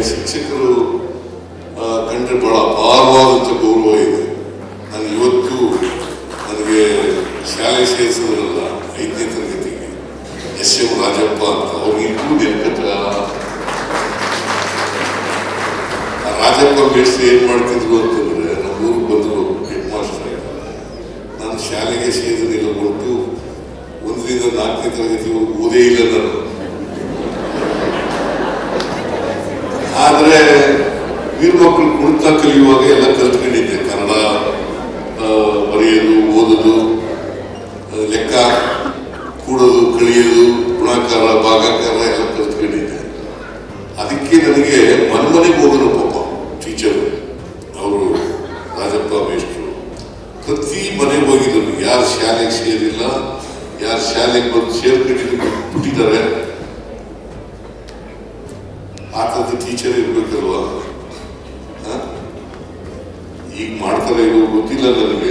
ನನಗೆ ಶಿಕ್ಷಕರು ಕಂಡ್ರೆ ಬಹಳ ಅಪಾರವಾದಂಥ ಗೌರವ ಇದೆ. ನಾನು ಇವತ್ತು ನನಗೆ ಶಾಲೆ ಸೇರಿಸಿದ್ರಲ್ಲ ಐದನೇ ತರಗತಿಗೆ ಎಸ್ ಎಂ ರಾಜಪ್ಪ ಅಂತ ಅವ್ರಿಗೂ ನೆನಪತ್ರ. ರಾಜಪ್ಪ ಮೇಷ್ಟ್ರು ಏನ್ ಮಾಡ್ತಿದ್ರು ಅಂತಂದ್ರೆ ನಮ್ಮ ಊರಿಗೆ ಬಂದರು ಹೆಡ್ ಮಾಸ್ಟರ್ ನಾನು ಶಾಲೆಗೆ ಸೇರಿದಿಲ್ಲ ಹೊರಟು ಒಂದರಿಂದ ನಾಲ್ಕನೇ ತರಗತಿವರೆಗೂ ಓದೇ ಇಲ್ಲ ನಾನು. ಆದ್ರೆ ವೀರ ಮಕ್ಕಳು ಕುಣಿತ ಕಲಿಯುವಾಗ ಎಲ್ಲ ಕಲ್ತ್ಕೊಂಡಿದ್ದೆ. ಕನ್ನಡ ಬರೆಯೋದು, ಓದೋದು ಲೆಕ್ಕ ಕೂಡೋದು, ಕಲಿಯೋದು, ಗುಣಾಕಾರ, ಭಾಗಾಕಾರ ಎಲ್ಲ ಕಲ್ತ್ಕೊಂಡಿದ್ದೆ. ಅದಕ್ಕೆ ನನಗೆ ಮನ್ಮನೆಗೆ ಹೋಗೋದು ಪಾಪ ಟೀಚರ್ ಅವರು. ರಾಜಪ್ಪ ಮೇಷ್ಟ್ರು. ಪ್ರತಿ ಮನೆಗೆ ಹೋಗಿದ್ರು ಯಾರು ಶಾಲೆಗೆ ಸೇರಿಲ್ಲ, ಯಾರು ಶಾಲೆಗೆ ಬಂದು ಸೇರ್ಕೊಂಡಿದ್ದು ಆ ಟೀಚರ್ ಇರ್ಬೇಕಲ್ವಾ? ಈಗ ಮಾಡ್ತಾರೆ ಇರೋ ಗೊತ್ತಿಲ್ಲ ನನಗೆ